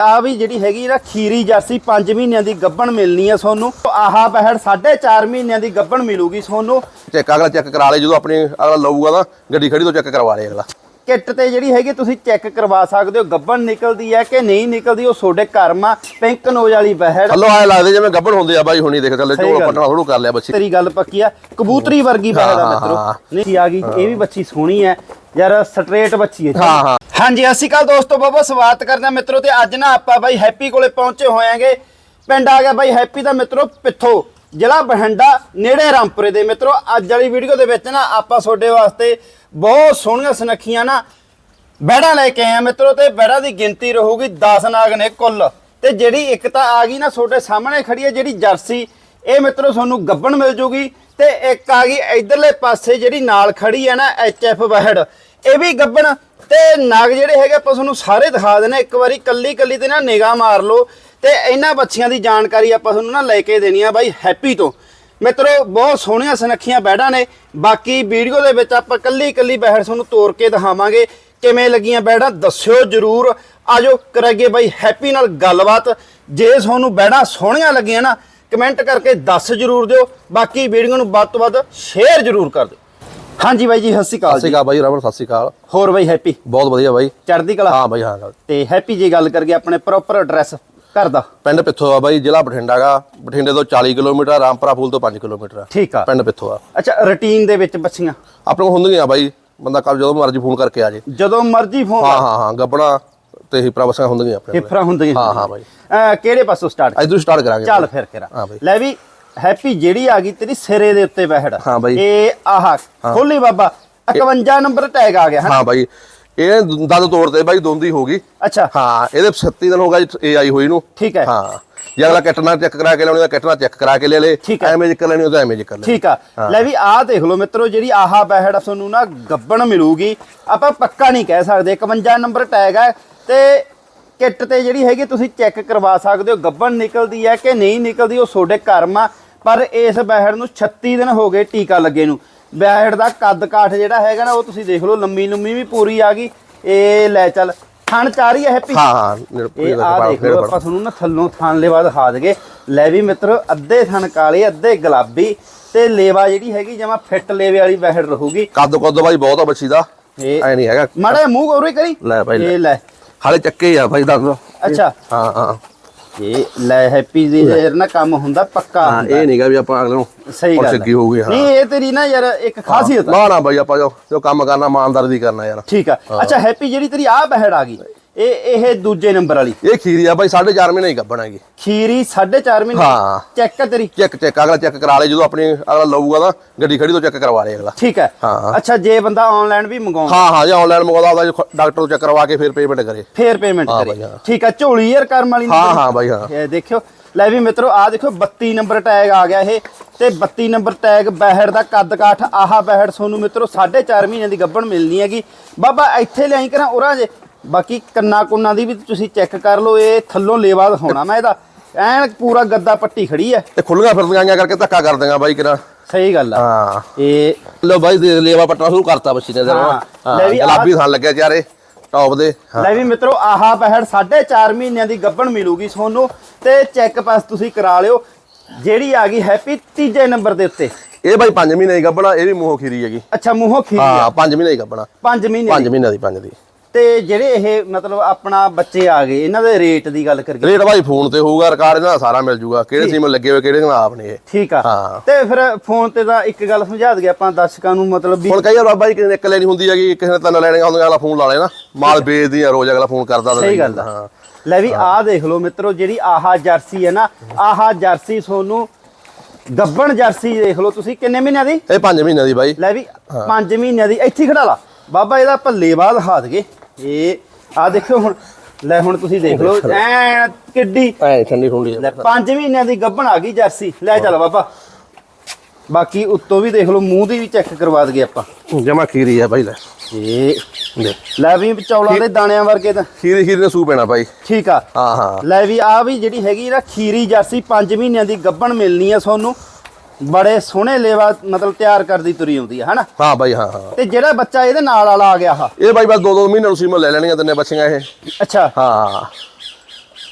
ਆ ਵੀ ਜਿਹੜੀ ਹੈਗੀ ਨਾ ਖੀਰੀ ਜਰਸੀ 5 ਮਹੀਨਿਆਂ ਦੀ ਗੱਬਣ ਮਿਲਣੀ ਆ ਤੁਹਾਨੂੰ। ਆਹਾ ਬਹਿੜ 4.5 ਮਹੀਨਿਆਂ ਦੀ ਗੱਬਣ ਮਿਲੂਗੀ ਤੁਹਾਨੂੰ। ਚੈੱਕ ਅਗਲਾ ਚੈੱਕ ਕਰਾ ਲੇ, ਜਦੋਂ ਆਪਣੀ ਅਗਲਾ ਲਊਗਾ ਤਾਂ ਗੱਡੀ ਖੜੀ ਤੋਂ ਚੈੱਕ ਕਰਵਾ ਲੇ ਅਗਲਾ। ਕਿੱਟ ਤੇ ਜਿਹੜੀ ਹੈਗੀ ਤੁਸੀਂ ਚੈੱਕ ਕਰਵਾ ਸਕਦੇ ਹੋ ਗੱਬਣ ਨਿਕਲਦੀ ਹੈ ਕਿ ਨਹੀਂ ਨਿਕਲਦੀ ਉਹ ਤੁਹਾਡੇ ਕਰਮ ਆ ਪਿੰਕ ਨੋਜ ਵਾਲੀ ਬਹਿੜ। ਹਲੋ ਆਏ ਲੱਗਦੇ ਜਿਵੇਂ ਗੱਬੜ ਹੁੰਦੇ ਆ ਬਾਈ ਹੁਣੀ ਦੇਖ ਚੱਲੇ ਸਹੀ ਝੋਲ ਗੱਲ। ਪਟਣਾ ਥੋੜੂ ਕਰ ਲਿਆ ਬੱਚੀ। ਤੇਰੀ ਗੱਲ ਪੱਕੀ ਆ। ਕਬੂਤਰੀ ਵਰਗੀ ਬਹਿੜ ਆ ਮਿੱਤਰੋ। ਨਹੀਂ ਆ ਗਈ। ਇਹ ਵੀ ਬੱਚੀ ਸੋਹਣੀ ਹੈ। ਯਾਰ ਸਟ੍ਰੇਟ ਬੱਚੀ ਹੈ ਹਾਂ, ਹਾਂ। ਹਾਂਜੀ ਅਸੀਂ ਕੱਲ ਦੋਸਤੋ ਬਾਬਾ ਸਵਾਗਤ ਕਰਦੇ ਹਾਂ ਮਿੱਤਰੋ ਤੇ ਅੱਜ ਨਾ ਆਪਾਂ ਬਾਈ ਹੈਪੀ ਕੋਲੇ ਪਹੁੰਚੇ ਹੋਇਆਂਗੇ ਪਿੰਡ ਆ ਗਿਆ ਬਾਈ ਹੈਪੀ ਦਾ ਮਿੱਤਰੋ ਪਿੱਥੋ ਜ਼ਿਲ੍ਹਾ ਬਠਿੰਡਾ ਨੇੜੇ ਰਾਮਪੁਰੇ ਦੇ। ਮਿੱਤਰੋ ਅੱਜ ਵਾਲੀ ਵੀਡੀਓ ਦੇ ਵਿੱਚ ਨਾ ਆਪਾਂ ਤੁਹਾਡੇ ਵਾਸਤੇ ਬਹੁਤ ਸੋਹਣੀਆਂ ਸੁਨੱਖੀਆਂ ਨਾ ਬੈੜਾਂ ਲੈ ਕੇ ਆਏ ਆ ਮਿੱਤਰੋ ਤੇ ਬੈੜਾਂ ਦੀ ਗਿਣਤੀ ਰਹੂਗੀ 10 ਨਾਗ ਨੇ ਕੁੱਲ। ਤੇ ਜਿਹੜੀ ਇੱਕ ਤਾਂ ਆ ਗਈ ਨਾ ਤੁਹਾਡੇ ਸਾਹਮਣੇ ਖੜੀ ਹੈ ਜਿਹੜੀ ਜਰਸੀ, ਇਹ ਮਿੱਤਰੋ ਤੁਹਾਨੂੰ ਗੱਬਣ ਮਿਲ ਜੂਗੀ ਤੇ ਇੱਕ ਆ ਗਈ ਇਧਰਲੇ ਪਾਸੇ ਜਿਹੜੀ ਨਾਲ ਖੜੀ ਹੈ ਨਾ ਐਚਐਫ ਵਹਿੜ, ਇਹ ਵੀ ਗੱਬਣ। ਤੇ ਨਾਗ ਜਿਹੜੇ ਹੈਗੇ ਆਪਾਂ ਤੁਹਾਨੂੰ ਸਾਰੇ ਦਿਖਾ ਦੇਣਾ ਇੱਕ ਵਾਰੀ ਕੱਲੀ ਕੱਲੀ ਤੇ ਨਾ ਨਿਗਾਹ ਮਾਰ ਲਓ ਤੇ ਇਹਨਾਂ ਬੱਚੀਆਂ ਦੀ ਜਾਣਕਾਰੀ ਆਪਾਂ ਤੁਹਾਨੂੰ ਨਾ ਲੈ ਕੇ ਦੇਣੀ ਆ ਬਾਈ ਹੈਪੀ ਤੋਂ। ਮਿੱਤਰੋ ਬਹੁਤ ਸੋਹਣੀਆਂ ਸੁਨੱਖੀਆਂ ਬੈੜਾਂ ਨੇ। ਬਾਕੀ ਵੀਡੀਓ ਦੇ ਵਿੱਚ ਆਪਾਂ ਕੱਲੀ ਕੱਲੀ ਬਹਿੜ ਤੁਹਾਨੂੰ ਤੋੜ ਕੇ ਦਿਖਾਵਾਂਗੇ ਕਿਵੇਂ ਲੱਗੀਆਂ ਬੈੜਾਂ ਦੱਸਿਓ ਜਰੂਰ। ਆਜੋ ਕਰਾਂਗੇ ਬਾਈ ਹੈਪੀ ਨਾਲ ਗੱਲਬਾਤ। ਜੇ ਤੁਹਾਨੂੰ ਬੈੜਾਂ ਸੋਹਣੀਆਂ ਲੱਗੀਆਂ ਨਾ ਕਮੈਂਟ ਕਰਕੇ ਦੱਸ ਜਰੂਰ ਦਿਓ। ਬਾਕੀ ਵੀਡੀਓ ਨੂੰ ਵੱਧ ਤੋਂ ਵੱਧ ਸ਼ੇਅਰ ਜਰੂਰ ਕਰ ਦਿਓ। ਹਾਂਜੀ ਬਾਈ ਜੀ ਸਤਿ ਸ਼੍ਰੀ ਸਤਿ ਅਕਾਲ ਸ਼੍ਰੀ ਜੀ ਅਕਾਲ ਬਾਈ ਰਮਨ ਸਤਿ ਸ਼੍ਰੀ ਅਕਾਲ। ਹੋਰ ਬਾਈ ਹੈਪੀ? ਬਹੁਤ ਵਧੀਆ ਬਾਈ। ਚੜ੍ਹਦੀ ਕਲਾ? ਹਾਂ ਬਾਈ ਹਾਂ ਤੇ ਹੈਪੀ ਜੀ ਗੱਲ ਕਰਕੇ ਆਪਣੇ ਪ੍ਰੋਪਰ ਐਡਰੈਸ ਘਰ ਦਾ? ਪਿੰਡ ਪਿੱਥੋਂ ਆ ਬਾਈ ਜ਼ਿਲ੍ਹਾ ਬਠਿੰਡਾ ਗਾ ਬਠਿੰਡੇ ਤੋਂ 40 ਕਿਲੋਮੀਟਰ ਰਾਮਪੁਰਾ ਫੂਲ ਤੋਂ 5 ਕਿਲੋਮੀਟਰ ਆ। ਠੀਕ ਆ। ਪਿੰਡ ਪਿੱਥੋਂ ਆ। ਅੱਛਾ ਰੁਟੀਨ ਦੇ ਵਿੱਚ ਬੱਚੀਆਂ? ਆਪਣੇ ਕੋਲ ਹੁੰਦੀਆਂ ਬਾਈ। ਬੰਦਾ ਕੱਲ ਜਦੋਂ ਮਰਜ਼ੀ ਫੋਨ ਕਰਕੇ ਆ ਜੇ। ਜਦੋਂ ਮਰਜ਼ੀ ਫੋਨ ਹਾਂ ਹਾਂ ਹਾਂ ਗੱਬਣਾ ਤੇ ਹੀ ਪ੍ਰਵਸਾਂ ਹੁੰਦੀਆਂ ਆਪਣੇ ਹਿਫਰਾ ਹੁੰਦੀਆਂ ਹਾਂ, ਹਾਂ ਬਾਈ। ਕਿਹੜੇ ਪਾਸੋਂ ਸਟਾਰਟ ਅੱਜ ਤੋਂ ਸਟਾਰਟ ਕਰਾਂਗੇ ਚੱਲ। ਫਿਰ ਕਰਾ। ਲੈ ਵੀ ਹੈਪੀ ਜਿਹੜੀ ਆ ਗਈ ਤੇਰੀ ਸਿਰੇ ਦੇ ਉੱਤੇ ਬਹਿੜ। ਹਾਂ ਬਾਈ। ਇਹ ਆਹ ਖੋਲੀ ਬਾਬਾ 51 ਨੰਬਰ ਟੈਗ ਆ ਗਿਆ ਹਾਂ ਬਾਈ। ਇਹ ਦੰਦ ਤੋੜਦੇ ਬਾਈ ਦੋਂਦੀ ਹੋ ਗਈ। ਅੱਛਾ। ਹਾਂ ਇਹਦੇ 37 ਦਿਨ ਹੋ ਗਿਆ ਇਹ ਆਈ ਹੋਈ ਨੂੰ। ਠੀਕ ਹੈ। ਹਾਂ। ਜੇ ਅਗਲਾ ਕੱਟਣਾ ਚੈੱਕ ਕਰਾ ਕੇ ਲਿਆਉਣੀ ਤਾਂ ਕੱਟਣਾ ਚੈੱਕ ਕਰਾ ਕੇ ਲੈ ਲੇ। ਐਵੇਂ ਜਿੱਕਰ ਲੈਣੀ ਉਹ ਤਾਂ ਐਵੇਂ ਜਿੱਕਰ ਲੈ ਠੀਕ ਆ। ਲੈ ਵੀ ਆਹ ਦੇਖ ਲਓ ਮਿੱਤਰੋ ਜਿਹੜੀ ਆਹਾ ਬਹਿੜ ਤੁਹਾਨੂੰ ਨਾ ਗੱਬਣ ਮਿਲੂਗੀ। ਆਪਾਂ ਪੱਕਾ ਨਹੀਂ ਕਹਿ ਸਕਦੇ। 51 ਨੰਬਰ ਟੈਗ ਹੈ ਤੇ ਕਿੱਟ ਤੇ ਜਿਹੜੀ ਹੈਗੀ ਤੁਸੀਂ ਚੈੱਕ ਕਰਵਾ ਸਕਦੇ ਹੋ। ਗੱਬਣ ਨਿਕਲਦੀ ਹੈ ਕਿ ਨਹੀਂ ਨਿਕਲਦੀ ਉਹ ਤੁਹਾਡੇ ਕਰਮ ਆ ਪਰ ਇਸ ਬਹਿੜ ਨੂੰ 36 ਦਿਨ ਹੋ ਗਏ ਟੀਕਾ ਲੱਗੇ ਨੂੰ। ਬਹਿੜ ਦਾ ਕੱਦ ਕਾਠ ਜਿਹੜਾ ਹੈਗਾ ਨਾ ਉਹ ਤੁਸੀਂ ਦੇਖ ਲਓ ਲੰਮੀ ਲੰਮੀ ਵੀ ਪੂਰੀ ਆ ਗਈ। ਇਹ ਲੈ ਚੱਲ ਥਣ ਚਾਰੀ ਹੈ ਹੈਪੀ ਹਾਂ ਹਾਂ ਨੇੜੇ ਪੂਰੀ ਇਹ ਦਾ ਆ ਪਾ ਦੇਖ ਲਓ ਆਪਾਂ ਤੁਹਾਨੂੰ ਨਾ ਥੱਲੋਂ ਥਣ ਲੇਵਾ ਦਿਖਾ ਦਗੇ ਲੈ ਵੀ ਮਿੱਤਰੋ ਅੱਧੇ ਥਣ ਕਾਲੇ ਅੱਧੇ ਗੁਲਾਬੀ ਤੇ ਲੇਵਾ ਜਿਹੜੀ ਹੈਗੀ ਜਮਾ ਫਿੱਟ ਲੇਵੇ ਵਾਲੀ ਬਹਿੜ ਰਹੂਗੀ। ਕੱਦ ਕੁੱਦ ਬਾਈ ਬਹੁਤ ਆ ਬੱਚੀ ਦਾ। ਇਹ ਐ ਨਹੀਂ ਹੈਗਾ। ਮਾੜਾ ਮੂੰਹ ਗੌਰੇ ਕਰੀ। ਲੈ ਭਾਈ, ਲੈ। ਇਹ ਲੈ। ਹਾਲੇ ਚੱਕੇ ਆ ਬਾਈ ਦੰਦ ਅੱਛਾ। ਹਾਂ ਹਾਂ। ਇਹ ਲੈ ਹੈਪੀ ਦੀ ਯਾਰ ਨਾ ਕੰਮ ਹੁੰਦਾ ਪੱਕਾ ਹਾਂ। ਇਹ ਨਹੀਂਗਾ ਵੀ ਆਪਾਂ ਅਗਲੇ ਨੂੰ ਸਹੀ ਗੱਲ ਸਿੱਗੀ ਹੋ ਗਈ ਹਾਂ ਨਹੀਂ ਇਹ ਤੇਰੀ ਨਾ ਯਾਰ ਇੱਕ ਖਾਸੀਅਤ ਆ। ਨਾ ਨਾ ਬਾਈ ਆਪਾਂ ਜੋ ਜੋ ਕੰਮ ਕਰਨਾ ਇਮਾਨਦਾਰੀ ਦੀ ਕਰਨਾ ਯਾਰ। ਠੀਕ ਆ। ਅੱਛਾ ਹੈਪੀ ਜਿਹੜੀ ਤੇਰੀ ਆ ਬਹਿੜ ਆ ਗਈ। ਇਹ ਇਹ ਦੂਜੇ ਨੰਬਰ ਵਾਲੀ। ਇਹ ਖੀਰੀ ਆ ਬਾਈ 4.5 ਮਹੀਨੇ ਹੀ ਗੱਬਣ ਹੈਗੀ। ਖੀਰੀ 4.5 ਮਹੀਨੇ? ਹਾਂ। ਚੈੱਕ ਤੇਰੀ? ਚੈੱਕ ਚੈੱਕ ਅਗਲਾ ਚੈੱਕ ਕਰਾ ਲੇ ਜਦੋਂ ਆਪਣੀ ਅਗਲਾ ਲਊਗਾ ਤਾਂ ਗੱਡੀ ਖੜੀ ਤੋਂ ਚੈੱਕ ਕਰਵਾ ਲੇ ਅਗਲਾ। ਠੀਕ ਹੈ। ਹਾਂ। ਅੱਛਾ ਜੇ ਬੰਦਾ ਆਨਲਾਈਨ ਵੀ ਮੰਗਾਉਂਦਾ ਹਾਂ ਹਾਂ ਜੇ ਆਨਲਾਈਨ ਮੰਗਵਾਉਂਦਾ ਉਹਦਾ ਡਾਕਟਰ ਤੋਂ ਚੈੱਕ ਕਰਵਾ ਕੇ ਫਿਰ ਪੇਮੈਂਟ ਕਰੇ। ਫੇਰ ਪੇਮੈਂਟ ਹਾਂ ਕਰੇ। ਹਾਂ। ਠੀਕ ਆ ਝੋਲੀ ਯਾਰ ਕਰਮ ਵਾਲੀ ਹਾਂ? ਹਾਂ ਬਾਈ, ਹਾਂ। ਇਹ ਦੇਖਿਓ। ਲੈ ਵੀ ਮਿੱਤਰੋ ਆ ਦੇਖੋ 32 ਨੰਬਰ ਟੈਗ ਆ ਗਿਆ ਇਹ। ਤੇ 32 ਨੰਬਰ ਟੈਗ ਬਹਿੜ ਦਾ ਕੱਦ ਕਾਠ ਆਹਾ ਬਹਿੜ ਤੁਹਾਨੂੰ ਮਿੱਤਰੋ 4.5 ਮਹੀਨਿਆਂ ਦੀ ਗੱਭਣ ਮਿਲਣੀ ਹੈਗੀ। ਬਾਬਾ ਇੱਥੇ ਲਿਆਈ ਕਰਾਂ ਉਰਾਂ ਜੇ। ਬਾਕੀ ਕੰਨਾ ਕੁੰਨਾ ਦੀ ਵੀ ਤੁਸੀਂ ਚੈੱਕ ਕਰ ਲਓ ਇਹ ਥੱਲੋਂ ਲੇਵਾ ਦਿਖਾਉਣਾ ਮੈਂ ਇਹਦਾ। ਐਨ ਪੂਰਾ ਗੱਦਾ ਪੱਟੀ ਖੜੀ ਹੈ ਤੇ ਖੁੱਲੀਆਂ ਫਿਰਦੀਆਂ ਆਈਆਂ ਕਰਕੇ ਧੱਕਾ ਕਰ ਦਿੰਗਾ ਬਾਈ ਕਿਰਾ ਸਹੀ ਗੱਲ ਆ। ਹਾਂ। ਇਹ ਲੋ ਬਾਈ ਦੇ ਲੇਵਾ ਪੱਟਣਾ ਸ਼ੁਰੂ ਕਰਤਾ ਬੱਚੀ ਨੇ ਜਰਾ ਗੁਲਾਬੀ ਥਾਂ ਲੱਗਿਆ ਚਾਰੇ ਟੌਪ ਦੇ। ਹਾਂ। ਲੈ ਵੀ ਮਿੱਤਰੋ ਆਹਾ ਬਹਿੜ 4.5 ਮਹੀਨਿਆਂ ਦੀ ਗੱਭਣ ਮਿਲੂਗੀ ਤੁਹਾਨੂੰ ਤੇ ਚੈੱਕ ਪਾਸ ਤੁਸੀਂ ਕਰਾ ਲਿਓ। ਜਿਹੜੀ ਆ ਗਈ ਹੈਪੀ ਤੀਜੇ ਨੰਬਰ ਦੇ ਉੱਤੇ। ਇਹ ਬਾਈ 5 ਮਹੀਨੇ ਦੀ ਗੱਬਣਾ ਇਹ ਵੀ ਮੂੰਹੋਂ ਖੀਰੀ ਹੈਗੀ। ਅੱਛਾ ਮੂੰਹੋਂ ਖੀਰੀ ਹਾਂ 5 ਮਹੀਨੇ ਦੀ ਗੱਬਣਾ 5 ਮਹੀਨੇ 5 ਮਹੀਨੇ ਦੀ 5 ਦੀ। ਤੇ ਜਿਹੜੇ ਇਹ ਮਤਲਬ ਆਪਣਾ ਬੱਚੇ ਆ ਗਏ ਇਹਨਾਂ ਦੇ ਰੇਟ ਦੀ ਗੱਲ ਕਰੀਏ। ਰੇਟ ਬਾਈ ਫੋਨ ਤੇ ਹੋਊਗਾ ਰਿਕਾਰਡ ਇਹਨਾਂ ਦਾ ਸਾਰਾ ਮਿਲ ਜੂਗਾ ਕਿਹੜੇ ਸਿਮ ਲੱਗੇ ਹੋਏ ਕਿਹੜੇ ਨਾਲ ਆਪਨੇ ਇਹ। ਠੀਕ ਆ। ਤੇ ਫਿਰ ਫੋਨ ਤੇ ਤਾਂ ਇੱਕ ਗੱਲ ਸਮਝਾ ਦਈਏ ਆਪਾਂ ਦਰਸ਼ਕਾਂ ਨੂੰ ਮਤਲਬ ਵੀ ਹੁਣ ਕਈ ਵਾਰ ਬਾਈ ਕਿਸੇ ਨੇ ਇੱਕ ਲੈਣੀ ਹੁੰਦੀ ਹੈਗੀ ਕਿਸੇ ਨੇ ਤਿੰਨ ਲੈਣੀਆਂ ਹੁੰਦੀਆਂ ਅਗਲਾ ਫੋਨ ਲਾ ਲੈਣਾ ਮਾਲ ਵੇਚਦੀ ਆ ਰੋਜ਼ ਅਗਲਾ ਫੋਨ ਕਰਦਾ ਸਹੀ। ਗੱਲ ਹਾਂ ਲੈ ਵੀ ਆਹ ਦੇਖ ਲਓ ਮਿੱਤਰੋ ਜਿਹੜੀ ਆਹਾ ਜਰਸੀ ਹੈ ਨਾ ਆਹਾ ਜਰਸੀ ਤੁਹਾਨੂੰ ਗੱਬਣ ਜਰਸੀ ਦੇਖ ਲਓ ਤੁਸੀਂ ਕਿੰਨੇ ਮਹੀਨਿਆਂ ਦੀ? ਇਹ 5 ਮਹੀਨੇ ਦੀ ਬਾਈ। ਲੈ ਵੀ 5 ਮਹੀਨਿਆਂ ਦੀ ਇੱਥੇ ਖੜਾ ਲਾ। ਬਾਬਾ ਇਹਦਾ ਭੱਲੇ ਦਿਖਾ ਦਈਏ ਇਹ ਆ ਦੇਖਿਓ ਹੁਣ ਲੈ ਹੁਣ ਤੁਸੀਂ ਦੇਖ ਲਓ ਐ ਕਿੱਡੀ। ਐ ਠੰਡੀ ਠੰਡੀ ਲੈ 5 ਮਹੀਨਿਆਂ ਦੀ ਗੱਬਣ ਆ ਗਈ ਜਰਸੀ। ਲੈ ਚੱਲ ਬਾਬਾ। ਬਾਕੀ ਉੱਤੋਂ ਵੀ ਦੇਖ ਲਓ ਮੂੰਹ ਦੀ ਵੀ ਚੈੱਕ ਕਰਵਾ ਦਈਏ ਆਪਾਂ। ਜਮਾ ਖੀਰੀ ਆ ਬਾਈ ਲੈ। ਇਹ ਲੈ। ਵੀ ਚੌਲਾਂ ਦੇ ਦਾਣਿਆਂ ਵਰਗੇ ਤਾਂ। ਖੀਰੀ ਖੀਰੀ ਨੇ ਸੂ ਪੈਣਾ ਬਾਈ। ਠੀਕ ਆ। ਹਾਂ ਹਾਂ। ਲੈ ਵੀ ਆ ਵੀ ਜਿਹੜੀ ਹੈਗੀ ਨਾ ਖੀਰੀ ਜਰਸੀ 5 ਮਹੀਨਿਆਂ ਦੀ ਗੱਬਣ ਮਿਲਣੀ ਆ ਤੁਹਾਨੂੰ। ਬੜੇ ਸੋਹਣੇ ਲੇਵਾ ਮਤਲਬ ਤਿਆਰ ਕਰਦੀ ਤੁਰੀ ਆਉਂਦੀ ਆ ਹਨਾ? ਹਾਂ ਬਾਈ ਹਾਂ ਹਾਂ। ਤੇ ਜਿਹੜਾ ਬੱਚਾ ਇਹਦੇ ਨਾਲ ਵਾਲਾ ਆ ਗਿਆ ਆ ਇਹ ਬਾਈ ਬਸ ਦੋ ਦੋ ਮਹੀਨੇ ਨੂੰ ਸੀਮਾ ਲੈ ਲੈਣੀਆਂ ਤਿੰਨੇ ਬੱਚੀਆਂ ਇਹ। ਅੱਛਾ। ਹਾਂ।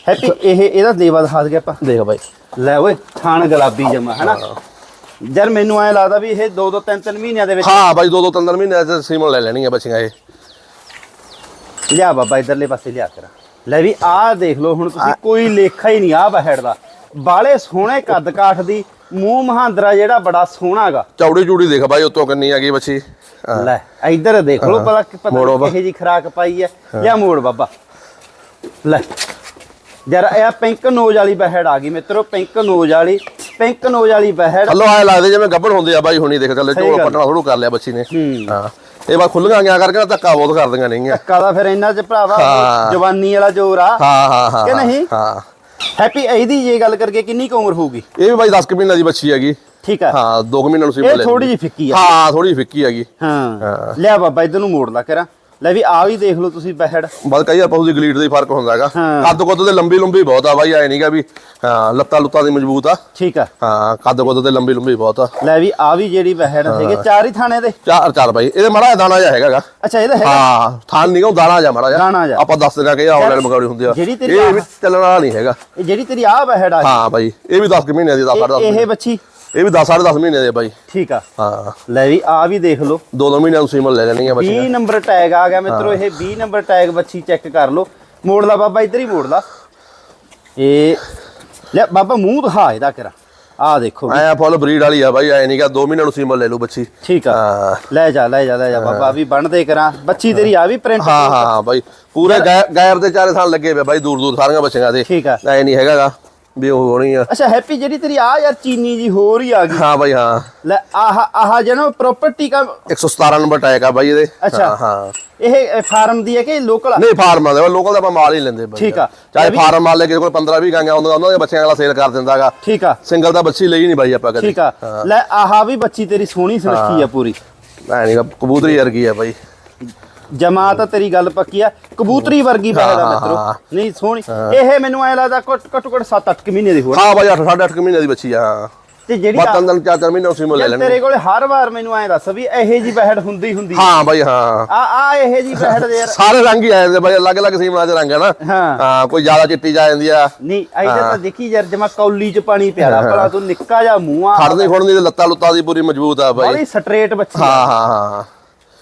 ਹੈਪੀ ਇਹ ਇਹਦਾ ਦੇਵਾ ਦਿਖਾ ਦਗੇ ਆਪਾਂ। ਦੇਖ ਬਾਈ। ਲੈ ਓਏ ਥਾਣ ਗੁਲਾਬੀ ਜਮਾ ਹਨਾ? ਯਾਰ ਮੈਨੂੰ ਐ ਲੱਗਦਾ ਵੀ ਇਹ 2 2 3 3 ਮਹੀਨਿਆਂ ਦੇ ਵਿੱਚ ਹਾਂ ਬਾਈ ਦੋ ਦੋ ਤਿੰਨ ਤਿੰਨ ਮਹੀਨੇ ਚ ਸੀਮਨ ਲੈ ਲੈਣੀਆਂ ਬੱਚੀਆਂ ਇਹ। ਲਿਆ ਬਾਬਾ ਇਧਰਲੇ ਪਾਸੇ ਲਿਆ ਕਰਾ। ਲੈ ਵੀ ਆਹ ਦੇਖ ਲਓ ਹੁਣ ਤੁਸੀਂ ਕੋਈ ਲੇਖਾ ਹੀ ਨਹੀਂ ਆ ਬਹਿੜ ਦਾ। ਬਾਲੇ ਸੋਹਣੇ ਕੱਦ ਕਾਠ ਦੀ ਮੂੰਹ ਮਹਾਂਦਰਾ ਜਿਹੜਾ ਬੜਾ ਸੋਹਣਾਗਾ ਚੌੜੀ ਚੂੜੀ ਦੇਖ ਬਾਈ ਉਤੋਂ ਕਿੰਨੀ ਹੈਗੀ ਬੱਚੀ। ਹਾਂ। ਲੈ ਇਧਰ ਦੇਖ ਲਓ ਪਤਾ ਕਿ ਪਤਾ। ਕਿਹੇ ਜੀ ਖਰਾਕ ਪਾਈ ਹੈ। ਜਾਂ ਮੋੜ ਬਾਬਾ। ਲੈ। ਯਾਰ ਇਹ ਪਿੰਕ ਨੋਜ ਵਾਲੀ ਬਹਿੜ ਆ ਗਈ ਮਿੱਤਰੋ ਪਿੰਕ ਨੋਜ ਵਾਲੀ ਪਿੰਕ ਨੋਜ ਵਾਲੀ ਬਹਿੜ। ਹਲੋ ਆਏ ਲੱਗਦੇ ਜਿਵੇਂ ਗੱਬੜ ਹੁੰਦੇ ਆ ਬਾਈ ਹੁਣੀ ਦੇਖ ਚੱਲੇ ਝੋਲ। ਪੱਟਣਾ ਸ਼ੁਰੂ ਕਰ ਲਿਆ ਬੱਚੀ ਨੇ। ਹੂੰ। ਇਹ ਬਾ ਖੁੱਲੀਆਂ ਗਿਆ ਕਰਕੇ ਧੱਕਾ ਬਹੁਤ ਕਰਦੀਆਂ ਨਹੀਂਆਂ ਧੱਕਾ ਦਾ ਫਿਰ ਇਹਨਾਂ ਚ ਭਰਾਵਾ। ਜਵਾਨੀ ਵਾਲਾ ਜ਼ੋਰ ਆ। ਹਾਂ ਹਾਂ ਹਾਂ ਕਿ ਨਹੀਂ? ਹਾਂ। ਹੈਪੀ ਇਹਦੀ ਜੇ ਗੱਲ ਕਰਕੇ ਕਿੰਨੀ ਕੁ ਉਮਰ ਹੋਊਗੀ? ਇਹ ਵੀ ਬਾਈ 10 ਕੁ ਮਹੀਨਿਆਂ ਦੀ ਬੱਚੀ ਹੈਗੀ। ਠੀਕ ਆ ਹਾਂ 2 ਮਹੀਨਿਆਂ ਨੂੰ ਸੀਮਨ ਇਹ ਲੈ ਥੋੜੀ ਜਿਹੀ ਫਿੱਕੀ ਆ। ਹਾਂ ਥੋੜੀ ਫਿੱਕੀ ਹੈਗੀ। ਹਾਂ। ਲਿਆ ਬਾਬਾ ਇਧਰ ਨੂੰ ਮੋੜ ਲਾ ਕਰਾਂ। ਲੈ ਵੀ ਆ ਵੀ ਦੇਖ ਲਓ ਤੁਸੀਂ ਬਹਿੜ ਬਸ ਕਈ ਆਪਾਂ ਉਹਦੀ ਗਲੀਟ ਦਾ ਹੀ ਫ਼ਰਕ ਹੁੰਦਾ ਹੈਗਾ। ਕੱਦ ਕੁੱਦ ਤੇ ਲੰਬੀ ਲੰਬੀ ਬਹੁਤ ਆ ਬਾਈ ਐ ਨਹੀਂਗਾ ਵੀ ਹਾਂ ਲੱਤਾਂ ਲੁੱਤਾਂ ਦੀ ਮਜ਼ਬੂਤ ਆ। ਠੀਕ ਆ। ਹਾਂ ਕੱਦ ਕੁੱਦ ਤੇ ਲੰਬੀ ਲੰਬੀ ਬਹੁਤ ਆ। ਲੈ ਵੀ ਆ ਵੀ ਜਿਹੜੀ ਬਹਿੜ ਹੈਗੇ ਚਾਰ ਹੀ ਥਾਣੇ ਦੇ? ਚਾਰ ਚਾਰ ਬਾਈ। ਇਹਦੇ ਮਾੜਾ ਦਾਣਾ ਜਿਹਾ ਹੈਗਾਗਾ ਅੱਛਾ ਇਹਦਾ ਹੈਗਾ? ਹਾਂ ਥਾਨ ਨਹੀਂ ਗਾ ਦਾਣਾ ਜਿਹਾ ਮਾੜਾ ਦਾਣਾ ਜਿਹਾ। ਜਿਹਾ। ਆਪਾਂ ਦੱਸ ਦਿਨਾਂ ਕਿ ਇਹ ਆਨਲਾਈਨ ਮੰਗਾਉਣੀ ਹੁੰਦੀ ਆ। ਜਿਹੜੀ ਤੇਰੀ ਇਹ ਵੀ ਚੱਲਣ ਨਹੀਂ ਹੈਗਾ। ਇਹ ਜਿਹੜੀ ਤੇਰੀ ਆ ਬਹਿੜ ਆ। ਹਾਂ ਬਾਈ ਇਹ ਵੀ 10 ਕੁ ਮਹੀਨਿਆਂ ਦੀ 10 ਇਹ- 10 ਇਹ ਬੱਚੀ? ਇਹ ਵੀ 10 10 ਮਹੀਨੇ ਦੇ ਬਾਈ। ਠੀਕ ਆ। ਹਾਂ। ਲੈ ਵੀ ਆ ਵੀ ਦੇਖ ਲਓ। ਦੋ ਦੋ ਮਹੀਨਿਆਂ ਨੂੰ ਸੀਮਨ ਲੈ ਲੈਣੀਆਂ ਬੱਚੀਆਂ। 20 ਨੰਬਰ ਟੈਗ ਆ ਗਿਆ ਮਿੱਤਰੋ ਇਹ 20 ਨੰਬਰ ਟੈਗ ਬੱਚੀ ਚੈੱਕ ਕਰ ਲਓ। ਮੋੜ ਲਾ ਬਾਬਾ ਇੱਧਰ ਹੀ ਮੋੜ ਲਾ। ਇਹ ਲੈ ਬਾਬਾ ਮੂੰਹ ਦਿਖਾ ਇਹਦਾ ਕਿਰਾ। ਆ ਦੇਖੋ। ਐ ਫੁੱਲ ਬਰੀਡ ਵਾਲੀ ਆ ਬਾਈ ਐ ਨਹੀਂਗਾ 2 ਮਹੀਨਿਆਂ ਨੂੰ ਸੀਮਨ ਲੈ ਲੂ ਬੱਚੀ। ਠੀਕ ਆ। ਲੈ ਜਾ ਲੈ ਜਾ ਲੈ ਜਾ ਬਾਬਾ ਵੀ ਬਣਦੇ ਕਰਾਂ। ਬੱਚੀ ਤੇਰੀ ਆ ਵੀ ਪ੍ਰਿੰਟ ਹਾਂ ਹਾਂ ਬਾਈ। ਪੂਰੇ ਗੈਰ ਦੇ ਚਾਰੇ ਸਾਲ ਲੱਗੇ ਪਏ ਬਾਈ ਦੂਰ ਦੂਰ ਸਾਰੀਆਂ ਬੱਚੀਆਂ ਦੇ। ਠੀਕ ਆ। ਐ ਨਹੀਂ ਹੈਗਾਗਾ। ਵੀ ਉਹ ਹੋਣੀ ਆ। ਅੱਛਾ ਹੈਪੀ ਜਿਹੜੀ ਤੇਰੀ ਆ ਯਾਰ ਚੀਨੀ ਜੀ ਹੋਰ ਹੀ ਆ ਗਈ। ਹਾਂ ਬਾਈ ਹਾਂ। ਲੈ ਆਹ ਆਹ ਜਨੋ ਪ੍ਰਾਪਰਟੀ ਕਾ 117 ਨੰਬਰ ਟੈਗ ਆ ਬਾਈ ਇਹਦੇ। ਅੱਛਾ। ਹਾਂ, ਇਹ ਫਾਰਮ ਦੀ ਹੈ ਕਿ ਲੋਕਲ ਨਹੀਂ ਫਾਰਮਾਂ ਦੇ ਲੋਕਲ ਦਾ ਆਪਾਂ ਮਾਲ ਹੀ ਲੈਂਦੇ ਬਾਈ ਠੀਕ ਆ। ਚਾਹੇ ਫਾਰਮ ਮਾਲ ਲੈ ਕੇ ਕੋਲ 15 20 ਗਾਂਗਾ ਉਹਨਾਂ ਉਹਨਾਂ ਦੇ ਬੱਚਿਆਂ ਵਾਲਾ ਸੇਲ ਕਰ ਦਿੰਦਾਗਾ ਠੀਕ ਆ। ਸਿੰਗਲ ਤਾਂ ਬੱਚੀ ਲਈ ਨਹੀਂ ਬਾਈ ਆਪਾਂ ਕਦੇ। ਠੀਕ ਆ। ਲੈ ਆਹ ਵੀ ਬੱਚੀ ਤੇਰੀ ਸੋਹਣੀ ਸੁਨੱਖੀ ਆ ਪੂਰੀ। ਐ ਨਹੀਂ ਕਬੂਤਰੀ ਵਰਗੀ ਆ ਬਾਈ। ਜਮਾ ਤਾਂ ਤੇਰੀ ਗੱਲ ਪੱਕੀ ਆ। ਕਬੂਤਰੀ ਵਰਗੀ ਬਹਿਦਾ ਮਿੱਤਰੋ। ਨਹੀਂ ਸੋਹਣੀ। ਇਹ ਮੈਨੂੰ ਐ ਲੱਗਦਾ ਘੱਟ ਘੱਟੋ ਘੱਟ 7-8 ਮਹੀਨੇ ਦੀ ਹੋਰ ਹਾਂ ਬਾਈ 8 8.5 ਮਹੀਨੇ ਦੀ ਬੱਚੀ ਆ। ਤੇ ਜਿਹੜੀ ਬਾਤਾਂ ਦਿਨ 4-4 ਮਹੀਨੇ ਉਸੇ ਮੁੱਲ ਲੈ ਲੈਣਗੇ ਤੇਰੇ ਕੋਲੇ ਹਰ ਵਾਰ ਮੈਨੂੰ ਐ ਦੱਸ ਵੀ ਇਹੇ ਜੀ ਬਹਿੜ ਹੁੰਦੀ ਹੁੰਦੀ। ਹਾਂ ਬਾਈ ਹਾਂ। ਆ ਆ ਇਹੇ ਜੀ ਬਹਿੜ ਦੇ ਯਾਰ। ਸਾਰੇ ਰੰਗ ਹੀ ਆ ਜਾਂਦੇ ਬਾਈ ਅਲੱਗ-ਅਲੱਗ ਸੀਮਨਾਂ ਦੇ ਰੰਗ ਹੈ ਨਾ। ਹਾਂ। ਕੋਈ ਜ਼ਿਆਦਾ ਚਿੱਟੀ ਜਾ ਜਾਂਦੀ ਆ। ਨਹੀਂ ਇਹਦੇ ਤਾਂ ਦੇਖੀ ਯਾਰ ਜਮਾ ਕੌਲੀ ਚ ਪਾਣੀ ਪਿਆਰਾ ਭਲਾ ਤੂੰ ਨਿੱਕਾ ਜਿਹਾ ਮੂੰਹ ਆ। ਖੜਨੀ ਖੜਨੀ ਤੇ ਲੱਤਾਂ ਲੁੱਤਾਂ ਦੀ ਪੂਰੀ ਮਜ਼ਬੂਤ ਆ ਬਾਈ। ਬੜੀ ਸਟ੍ਰੇਟ ਬੱਚੀ। ਹਾਂ ਹਾਂ ਹਾਂ।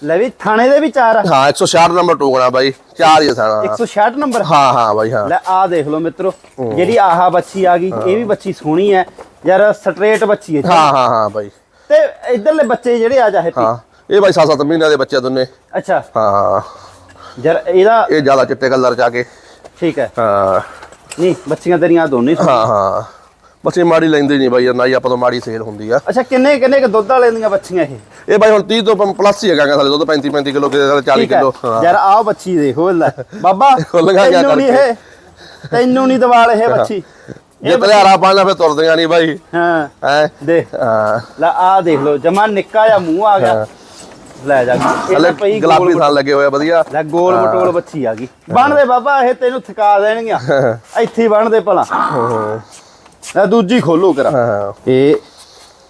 ਲੈ ਵੀ ਥਾਣੇ ਦੇ ਵੀ ਚਾਰ ਆ। ਹਾਂ 166 ਨੰਬਰ ਟੋਕਣਾ ਬਾਈ ਚਾਰ ਹੀ ਆ ਸਾਡਾ 166 ਨੰਬਰ? ਹਾਂ ਹਾਂ ਬਾਈ ਹਾਂ। ਲੈ ਆ ਦੇਖ ਲਓ ਮਿੱਤਰੋ ਜਿਹੜੀ ਆਹ ਬੱਚੀ ਆ ਗਈ ਇਹ ਵੀ ਬੱਚੀ ਸੋਹਣੀ ਹੈ। ਯਾਰ ਸਟ੍ਰੇਟ ਬੱਚੀ ਹੈ ਹਾਂ ਹਾਂ ਹਾਂ ਬਾਈ। ਤੇ ਇਧਰਲੇ ਬੱਚੇ ਜਿਹੜੇ ਆ ਜਾਹੇ ਹਾਂ ਇਹ ਬਾਈ 7-7 ਮਹੀਨਿਆਂ ਦੇ ਬੱਚੇ ਦੋਨੇ। ਅੱਛਾ। ਹਾਂ ਯਾਰ ਇਹਦਾ ਇਹ ਜ਼ਿਆਦਾ ਚਿੱਟੇ ਕਲਰ ਚ ਆ ਕੇ। ਠੀਕ ਹੈ। ਹਾਂ। ਨਹੀਂ ਬੱਚੀਆਂ ਤੇਰੀਆਂ ਦੋਨੇ ਹਾਂ ਹਾਂ। ਬੱਚੇ ਮਾੜੀ ਲੈਂਦੇ ਨਹੀਂ ਬਾਈ ਨਾ ਹੀ ਆਪਾਂ ਤੋਂ ਮਾੜੀ ਸੇਲ ਹੁੰਦੀ ਆ। ਅੱਛਾ ਕਿੰਨੇ ਕਿੰਨੇ ਕ ਦੁੱਧ ਵਾਲੇ ਦੀਆਂ ਬੱਚੀਆਂ ਇਹ? ਇਹ ਬਾਈ ਹੁਣ 30 ਤੋਂ ਪਲੱਸ ਹੀ ਹੈਗਾ ਸਾਲੇ ਦੁੱਧ 35 35 ਕਿਲੋ ਕਿਤੇ 40 ਠੀਕ ਹੈ। ਕਿਲੋ ਯਾਰ ਆਹ ਬੱਚੀ ਦੇਖੋ ਲੈ ਬਾਬਾ ਤੈਨੂੰ ਨਹੀਂ? ਇਹ ਤੈਨੂੰ ਨਹੀਂ ਦਵਾਲ ਇਹ ਬੱਚੀ ਜੇ ਤਲਿਆਰਾ ਪਾਣਾ ਫਿਰ ਤੁਰਦੀਆਂ ਨਹੀਂ ਬਾਈ। ਹਾਂ। ਹੈ? ਦੇਖ। ਹਾਂ। ਲੈ ਆਹ ਦੇਖ ਲਓ ਜਮਾ ਨਿੱਕਾ ਜਿਹਾ ਮੂੰਹ ਆ ਗਿਆ। ਲੈ ਜਾ ਹਲੇ ਪਈ ਗੁਲਾਬੀ ਗੋਲ ਥਾਂ ਲੱਗੇ ਹੋਏ ਆ ਵਧੀਆ। ਲੈ ਗੋਲ ਮਟੋਲ ਬੱਚੀ ਆ ਗਈ। ਬਣਦੇ ਬਾਬਾ ਇਹ ਤੈਨੂੰ ਥਕਾ ਦੇਣਗੀਆਂ। ਇੱਥੇ ਬਣਦੇ ਭਲਾ। ਲੈ ਦੂਜੀ ਖੋਲੋ ਕਰਾ। ਹਾਂ। ਇਹ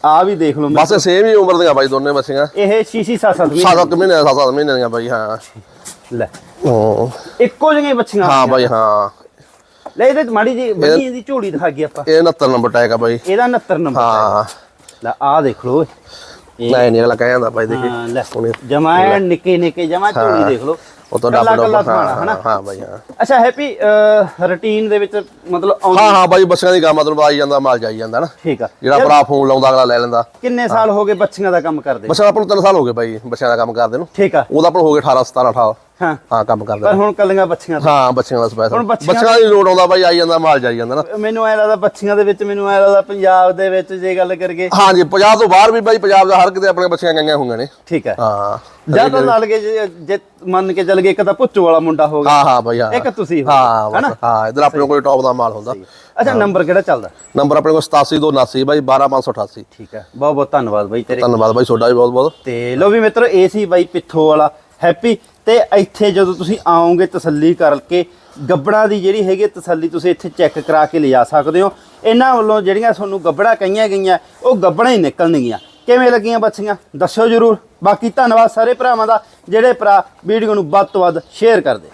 ਆ ਵੀ ਦੇਖ ਲਓ ਬਸ ਸੇਮ ਹੀ ਉਮਰ ਦੀਆਂ ਬਾਈ ਦੋਨੇ ਬੱਚੀਆਂ ਇਹ ਸ਼ੀਸ਼ੀ ਸੱਤ ਸੱਤ ਵੀ 7-7 ਮਹੀਨੇ 7-7 ਮਹੀਨੇ ਦੀਆਂ ਬਾਈ ਹਾਂ। ਲੈ। ਇੱਕੋ ਜਿਹੀਆਂ ਬੱਚੀਆਂ। ਹਾਂ ਬਾਈ ਹਾਂ। ਲੈ ਇਹਦੇ ਮਾੜੀ ਜੀ ਬਣੀ ਇਹਦੀ ਝੋਲੀ ਦਿਖਾ ਗਈ ਆਪਾਂ। ਇਹ 69 ਨੰਬਰ ਟੈਗ ਆ ਬਾਈ। ਇਹਦਾ 69 ਨੰਬਰ ਹਾਂ। ਲੈ ਆ ਦੇਖ ਲਓ ਇਹ ਨਹੀਂ ਨਹੀਂ ਕਹਿ ਜਾਂਦਾ ਬਾਈ ਦੇਖੀ। ਹਾਂ, ਲੈ। ਜਮਾ ਨਿੱਕੇ ਨਿੱਕੇ ਜਮਾ ਝੋਲੀ ਦੇਖ ਲਓ। ਉਹ ਤੋਂ ਡੱਬ ਡੱਬ ਹਾਂ? ਹਾਂ ਬਾਈ ਹਾਂ। ਅੱਛਾ ਹੈਪੀ ਰੁਟੀਨ ਦੇ ਵਿੱਚ ਮਤਲਬ ਆਉਂਦੀ ਹਾਂ ਹਾਂ ਬਾਈ ਬੱਸਾਂ ਦੀ ਗਾਮਾਂ ਤੋਂ ਆਈ ਜਾਂਦਾ ਮਾਲ ਜਾਈ ਜਾਂਦਾ ਨਾ ਠੀਕ ਆ। ਜਿਹੜਾ ਭਰਾ ਫੋਨ ਲਾਉਂਦਾ ਅਗਲਾ ਲੈ ਲੈਂਦਾ। ਕਿੰਨੇ ਸਾਲ ਹੋ ਗਏ ਬੱਚੀਆਂ ਦਾ ਕੰਮ ਕਰਦੇ ਬੱਸਾਂ ਆਪਾਂ ਨੂੰ 3 ਸਾਲ ਹੋ ਗਏ ਬਾਈ ਬੱਸਿਆਂ ਦਾ ਕੰਮ ਕਰਦੇ ਨੂੰ। ਠੀਕ ਆ। ਉਹਦਾ ਆਪਾਂ ਹੋ ਗਏ 18 17 18 ਹਾਂ। ਹਾਂ ਕੰਮ ਕਰਦੇ ਪਰ ਹੁਣ ਕੱਲੀਆਂ ਬੱਚੀਆਂ ਤੋਂ। ਹਾਂ ਬੱਚਿਆਂ ਦਾ ਸਪੈਸ਼ਲ ਹੁਣ ਬੱਚਿਆਂ ਬੱਚਿਆਂ ਦੀ ਲੋੜ ਆਉਂਦਾ ਬਾਈ ਆਈ ਜਾਂਦਾ ਮਾਲ ਜਾਈ ਜਾਂਦਾ ਨਾ। ਮੈਨੂੰ ਐ ਲੱਗਦਾ ਬੱਚੀਆਂ ਦੇ ਵਿੱਚ ਮੈਨੂੰ ਐ ਲੱਗਦਾ ਪੰਜਾਬ ਦੇ ਵਿੱਚ ਜੇ ਗੱਲ ਕਰਗੇ ਹਾਂਜੀ ਪੰਜਾਬ ਤੋਂ ਬਾਹਰ ਵੀ ਬਾਈ ਪੰਜਾਬ ਦਾ ਹਰ ਕਿਤੇ ਆਪਣੇ ਬੱਚਿਆਂ ਗਈਆਂ ਹੋਈਆਂ ਨੇ। ਠੀਕ ਹੈ। ਹਾਂ ਜਾਂ ਤਾਂ ਨਾਲ ਕੇ ਜੇ ਜੇ ਮੰਨ ਕੇ ਚੱਲ ਗਏ ਇੱਕ ਤਾਂ ਪੁੱਚੋ ਵਾਲਾ ਮੁੰਡਾ ਹੋ ਗਿਆ। ਹਾਂ ਹਾਂ ਬਾਈ ਹਾਂ। ਇੱਕ ਤੁਸੀਂ ਹੋ ਹਾਂ ਬਸ, ਹਾਂ ਇਧਰ ਆਪਣੇ ਕੋਲ ਟੌਪ ਦਾ ਮਾਲ ਹੁੰਦਾ। ਅੱਛਾ ਨੰਬਰ ਕਿਹੜਾ ਚੱਲਦਾ? ਨੰਬਰ ਆਪਣੇ ਕੋਲ 8729 ਬਾਈ 12588 ਠੀਕ ਹੈ ਬਹੁਤ ਬਹੁਤ ਧੰਨਵਾਦ ਬਾਈ ਤੇਰੇ ਧੰਨਵਾਦ ਬਾਈ ਤੁਹਾਡਾ ਵੀ ਬਹੁਤ ਬਹੁਤ ਤੇ ਲੋ ਵੀ ਮਿੱਤਰੋ ਇਹ ਸੀ ਬਾਈ ਪਿੱਥੋ ਵਾਲਾ। ਹੈਪੀ। ਤੇ ਇੱਥੇ ਜਦੋਂ ਤੁਸੀਂ ਆਓਗੇ ਤਸੱਲੀ ਕਰਕੇ, ਗੱਬੜਾ ਦੀ ਜਿਹੜੀ ਹੈਗੀ ਤਸੱਲੀ ਤੁਸੀਂ ਇੱਥੇ ਚੈੱਕ ਕਰਾ ਕੇ ਲਿਜਾ ਸਕਦੇ ਹੋ। ਇਹਨਾਂ ਵੱਲੋਂ ਜਿਹੜੀਆਂ ਤੁਹਾਨੂੰ ਗੱਬੜਾ ਕਹੀਆਂ ਗਈਆਂ, ਉਹ ਗੱਬੜਾ ਹੀ ਨਿਕਲਣਗੀਆਂ। ਕਿਵੇਂ ਲੱਗੀਆਂ ਬੱਚੀਆਂ? ਦੱਸਿਓ ਜਰੂਰ। ਬਾਕੀ ਧੰਨਵਾਦ ਸਾਰੇ ਭਰਾਵਾਂ ਦਾ, ਜਿਹੜੇ ਭਰਾ ਵੀਡੀਓ ਨੂੰ ਵੱਧ ਤੋਂ ਵੱਧ ਸ਼ੇਅਰ ਕਰਦੇ।